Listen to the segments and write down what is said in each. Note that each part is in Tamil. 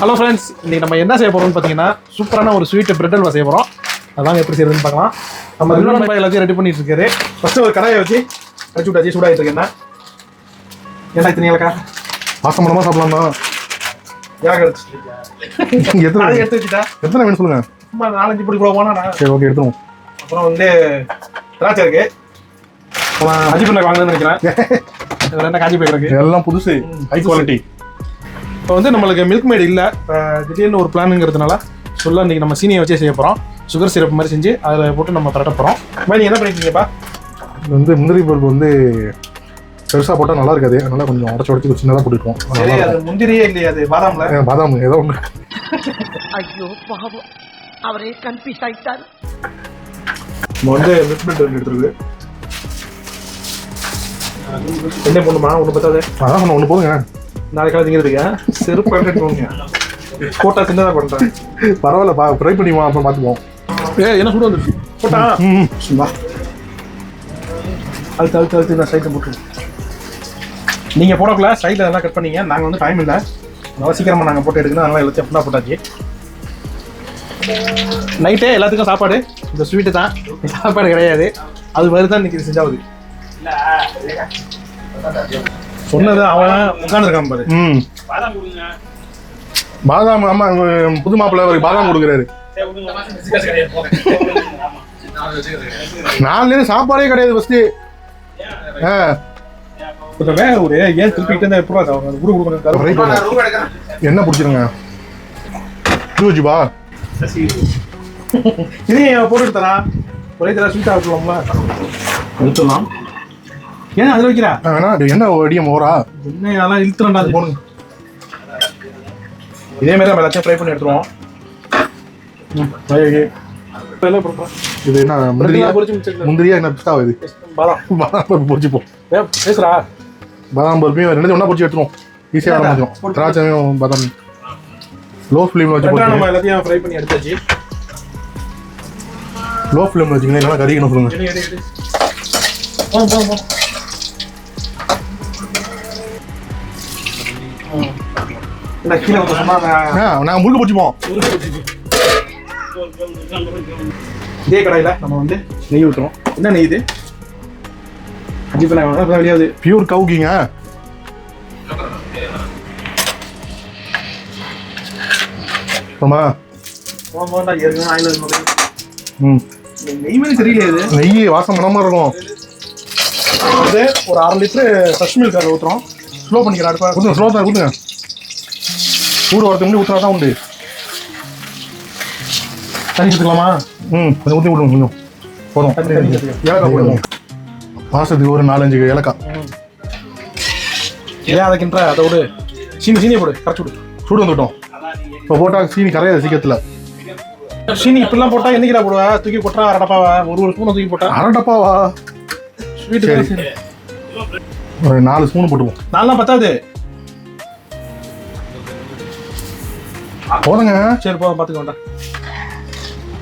ஹலோ ஃப்ரெண்ட்ஸ் இன்னைக்கு நம்ம என்ன செய்ய போறோம்னு பார்த்தீங்கன்னா சூப்பரான ஒரு ஸ்வீட் பிரெட் அல்வா செய்ய போறோம். அதான் எப்படி செய்யறதுன்னு பார்க்கலாம் நம்ம இன்னொரு எல்லாத்தையும் ரெடி பண்ணிட்டு இருக்காரு ஃபர்ஸ்ட் ஒரு கடாயை வச்சு கடிச்சு விட்டாச்சு சூடாகிட்டு இருக்கு என்ன? இத்தனை ஏலக்கா வாசமனமா சாப்பிடலாம்? தான் ஏலக்கா எடுத்து எத்தனை எடுத்து வச்சுட்டா? எத்தனை வேணும் சொல்லுங்க. சும்மா நாலஞ்சு பிடி கூட போனா சரி ஓகே எடுத்துருவோம். அப்புறம் வந்து திராட்சை இருக்கு. அப்புறம் அஜி பண்ண வாங்கணும்னு நினைக்கிறேன். என்ன காஞ்சி போய் எல்லாம் புதுசு. ஹை குவாலிட்டி இப்போ வந்து நம்மளுக்கு மில்க் மேட் இல்லை. திடீர்னு ஒரு பிளானுங்கிறதுனால சொல்ல இன்னைக்கு நம்ம சீனியை வச்சே செய்ய போகிறோம் சுகர் சிரப் மாதிரி செஞ்சு அதில் போட்டு நம்ம தரட்ட போகிறோம் மாதிரி என்ன பண்ணிருக்கீங்கப்பா? இது வந்து முந்திரி பருப்பு வந்து பெருசா போட்டா நல்லா இருக்காது. அதனால கொஞ்சம் உடச்சு உடச்சு சின்னதாக போட்டுருக்கோம். முந்திரியே இல்லையா அது? பாதாம்ல? பாதாம் ஏதோ ஒன்று ஐயோ பாவம். அவரே கன்ஃபியூஸ் ஆயிட்டார். நம்ம வந்து மில்க் மேட் எடுத்துருக்கு என்ன பண்ணுமா ஒன்று பத்தாது? அதான் ஒன்று போதுங்க நாளைக்கு திங்கிறதுக்கா செருப்பு போங்க போட்டா சின்னதாக பண்ணுறேன் பரவாயில்ல பா ட்ரை பண்ணிமா அப்புறம் பார்த்துப்போம் ஏ என்ன சூடு வந்துருச்சு? போட்டா. ம் வா அழுத்து அழுத்து அழுத்து நான் சைட்டில் போட்டுருவோம் நீங்கள் போடக்குள்ள சைடில் எல்லாம் கட் பண்ணீங்க. நாங்கள் வந்து டைம் இல்லை. அதனால சீக்கிரமாக நாங்கள் போட்டு எடுக்கணும். அதனால எல்லாத்தையும் அப்படின்னா போட்டாச்சு. நைட்டே எல்லாத்துக்கும் சாப்பாடு. இந்த ஸ்வீட்டு தான். சாப்பாடு கிடையாது. அது மாதிரி தான் இன்னைக்கு செஞ்சாவது. சொன்னது அவன் உட்காந்துருக்கான் பாரு. ம். பாதாம் ஆமா புது மாப்பிள்ளை அவருக்கு பாதாம் கொடுக்குறாரு. நாலுலேருந்து சாப்பாடே கிடையாது ஃபஸ்ட்டு ஆ. வேக ஒரு ஏன் திருப்பிட்டு இருந்தா எப்போ குடு ட்ரை கொடுக்கணும் என்ன பிடிச்சிருங்க? வச்சுப்பா இதையும் போட்டு தரா ஒரே தடவை ஸ்வீட் ஆகலாம்ல எடுத்துடலாம் ஏன் அதில் வைக்கிறா? வேணா என்ன அடியம் ஓரா என்ன அதெல்லாம் இழுத்துறா அது. போடுங்க. இதே மாதிரி நம்ம எல்லாத்தையும் ஃப்ரை பண்ணி எடுத்துருவோம். இது என்ன முந்திரியா? முந்திரியா என்ன பிஸ்தா இது? பாதாம் பாதாம் பருப்பு பொரிச்சுப்போம் பேசுறா பாதாம் பருப்பையும் ரெண்டு ஒன்றா பொரிச்சு எடுத்துருவோம். ஈஸியாக ஆரம்பிச்சிடும் திராட்சையும் பாதாம். லோ ஃப்ளேமில் வச்சு நம்ம எல்லாத்தையும் ஃப்ரை பண்ணி எடுத்தாச்சு. லோ ஃப்ளேமில் வச்சிங்கன்னா இல்லைனா கறிக்கணும் சொல்லுங்க. நாங்கள் முழுக்க பொரிச்சுப்போம் இதே கடாயில நம்ம வந்து நெய் ஊற்றுறோம் என்ன நெய் இது? பண்ண வெளியாவது பியூர் கவுக்கிங்க ஆமா போகும்போது நான் ஏற்கனவே ஆயில் இருந்தது ம். நெய் வாசம் மனமாக இருக்கும். வந்து ஒரு அரை லிட்டரு ஃப்ரெஷ் மில்க் ஊற்றுறோம் ஸ்லோ பண்ணிக்கிறேன் அடுப்பா. ஊற்றுங்க ஸ்லோ தான் ஊற்றுங்க சூடு வரதுக்கு முன்னாடி ஊற்றினா தான் உண்டு. தண்ணி ஊற்றிக்கலாமா ம் கொஞ்சம் ஊற்றி விடுங்க கொஞ்சம். போதும். ஏலக்காய் போடுவோம் வாசத்துக்கு ஒரு நாலஞ்சு ஏலக்காய் ஏன் அதை கிண்ட அதை விடு. சீனி சீனியை போடு. கரைச்சி விடு. சூடு வந்துட்டோம். இப்போ போட்டால் சீனி கரையாது சீக்கிரத்தில். சீனி இப்படிலாம் போட்டா என்னைக்கு போடுவா? தூக்கி போட்டா அரடப்பாவா? ஒரு ஒரு ஸ்பூனை தூக்கி போட்டா. அரை டப்பாவா ஸ்வீட்டு ஒரு நாலு ஸ்பூன் போட்டுப்போம் நாலாம் பத்தாது. போதுங்க சரி போதும் பார்த்துக்க வேண்டாம்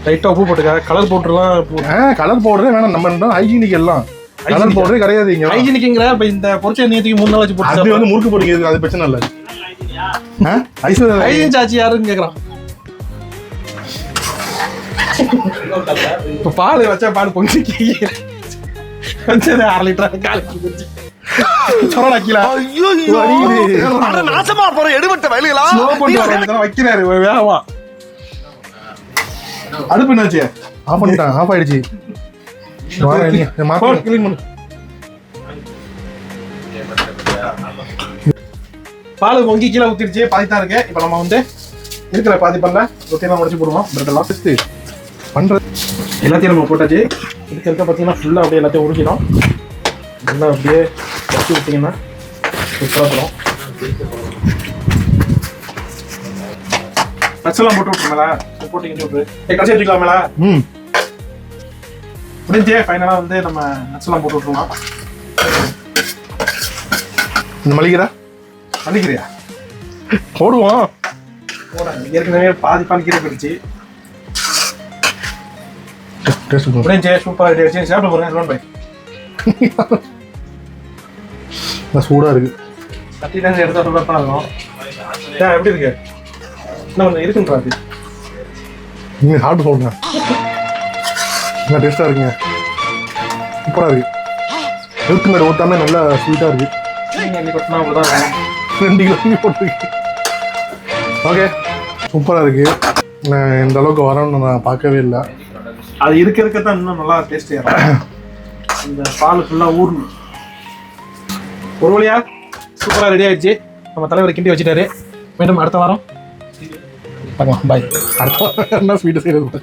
லைட்டாக உப்பு போட்டுக்க. கலர் போட்டுலாம் ஆ கலர் பவுடரே வேணாம். நம்ம ஹைஜீனிக் எல்லாம். கலர். பவுடரே கிடையாது இங்க. ஹைஜீனிக்குங்கிற இப்போ இந்த பொரிச்ச எண்ணெயத்துக்கு மூணு நாள் வச்சு அது போட்டு வந்து முறுக்கு பொறிக்கிறது அது பிரச்சனை இல்லை? ஐஸ்வர்யா ராய். ஹைஜீன் சாச்சி யாருன்னு கேட்குறான் இப்போ பால் வச்சா பால் பொங்கி வச்சது அரை லிட்டர் காலைக்கு சொரடா கீழே வடியுது. நாசமா போற எடுபட்ட வயலுகளா? ஸ்லோ வர வேண்டியதுதான் வைக்கிறாரு வேகமா. அடுப்பு என்னாச்சு ஆஃப் பண்ணிட்டேன் ஆஃப் ஆயிடுச்சு. கிளீன் பண்ணு. பால் பொங்கி கீழே ஊத்திடுச்சு பாதி தான் இருக்கு. இப்போ நம்ம வந்து இருக்கிற பாதி பண்ணல ரொட்டியெல்லாம் முடிச்சு போடுவோம். பிரெட் எல்லாம் First பண்றது. எல்லாத்தையும் நம்ம போட்டாச்சு. இருக்க இருக்க பார்த்தீங்கன்னா ஃபுல்லாக அப்படியே எல்லாத்தையும் உருக்கிடும் நல்லா அப்படியே வச்சு விட்டிங்கன்னா சூப்பராக தரும் நட்ஸ்லாம் போட்டு விட்டுருங்களா போட்டு கிண்டி விட்டுரு. கடைசி எடுத்துக்கலாமேலா ம். முடிஞ்சே ஃபைனலாக வந்து நம்ம நட்ஸ்லாம் போட்டு விட்டுருலாம் இந்த மளிகைடா. பண்ணிக்கிறியா போடுவோம். போட ஏற்கனவே பாதி பால் கீரை போயிடுச்சு. டேஸ்ட் முடிஞ்சே சூப்பராக ரெடி ஆச்சு சாப்பிட போகிறேன் ரோன் பை சூடா இருக்கு. கட்டிலேருந்து எடுத்து வரப்பா இருக்கும். ஏன் எப்படி இருக்கு? என்ன ஒன்று இருக்குன்றாரு நீங்கள் சாப்பிட்டு சொல்லுங்க. நல்லா டேஸ்ட்டாக இருக்குங்க. சூப்பராக இருக்கு. ஹெல்த் மேட் ஊற்றாமே நல்லா ஸ்வீட்டாக இருக்கு. நீங்கள் இன்னைக்கு கொட்டினா அவ்வளோதான் ரெண்டு கிலோ போட்டிருக்கு. ஓகே சூப்பராக இருக்கு. நான் இந்த அளவுக்கு வரணும்னு நான் பார்க்கவே இல்லை. அது இருக்க இருக்க தான் இன்னும் நல்லா டேஸ்ட் ஏறும். இந்த பால் ஃபுல்லாக ஊறணும். ஒரு வழியா சூப்பராக ரெடி ஆயிடுச்சு. நம்ம தலைவர் கிண்டி வச்சுட்டாரு. மீண்டும் அடுத்த வாரம். பார்க்கலாம். பாய் அடுத்த என்ன ஸ்வீட்டு செய்கிறது